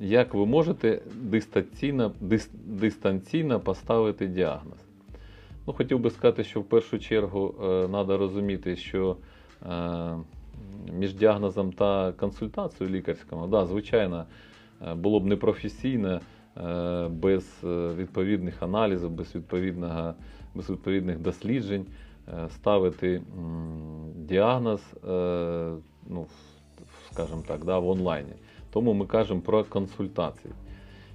як ви можете дистанційно, дис, дистанційно поставити діагноз? Ну, хотів би сказати, що в першу чергу треба розуміти, що е, між діагнозом та консультацією лікарською, да, звичайно, е, було б непрофесійно е, без е, відповідних аналізів, без, відповідного, без відповідних досліджень е, ставити діагноз, е, ну, скажімо так, да, в онлайні. Тому ми кажемо про консультації.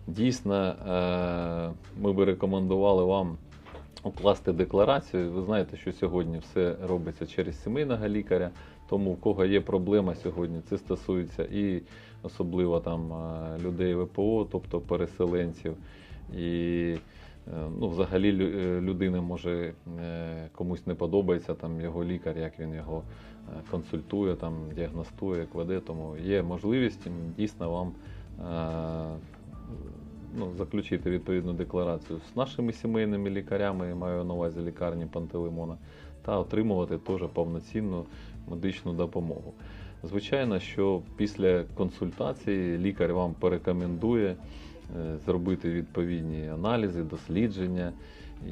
Дійсно, е, ми би рекомендували вам укласти декларацію. Ви знаєте, що сьогодні все робиться через сімейного лікаря. Тому в кого є проблема сьогодні, це стосується і особливо там е, людей ВПО, тобто переселенців. І ну, взагалі е, людина може е, комусь не подобається там його лікар, як він його е, консультує, там діагностує, як веде. Тому є можливість дійсно вам е, ну, заключити відповідну декларацію з нашими сімейними лікарями, я маю на увазі лікарні Пантелеймона, та отримувати теж повноцінну медичну допомогу. Звичайно, що після консультації лікар вам порекомендує е, зробити відповідні аналізи, дослідження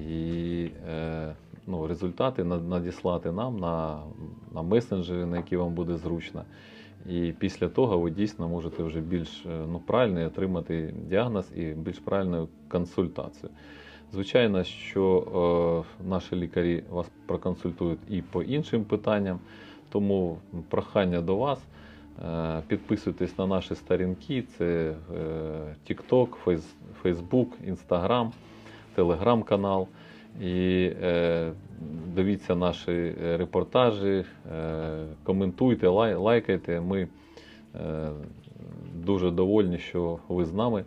і е, ну, результати надіслати нам на, на месенджери, на які вам буде зручно. І після того ви дійсно можете вже більш е, ну, правильно отримати діагноз і більш правильну консультацію. Звичайно, що е, наші лікарі вас проконсультують і по іншим питанням, тому прохання до вас. е, Підписуйтесь на наші сторінки: це е, TikTok, Facebook, Instagram, Telegram-канал. І е, дивіться наші репортажі, коментуйте, лайкайте. Ми дуже довольні, що ви з нами.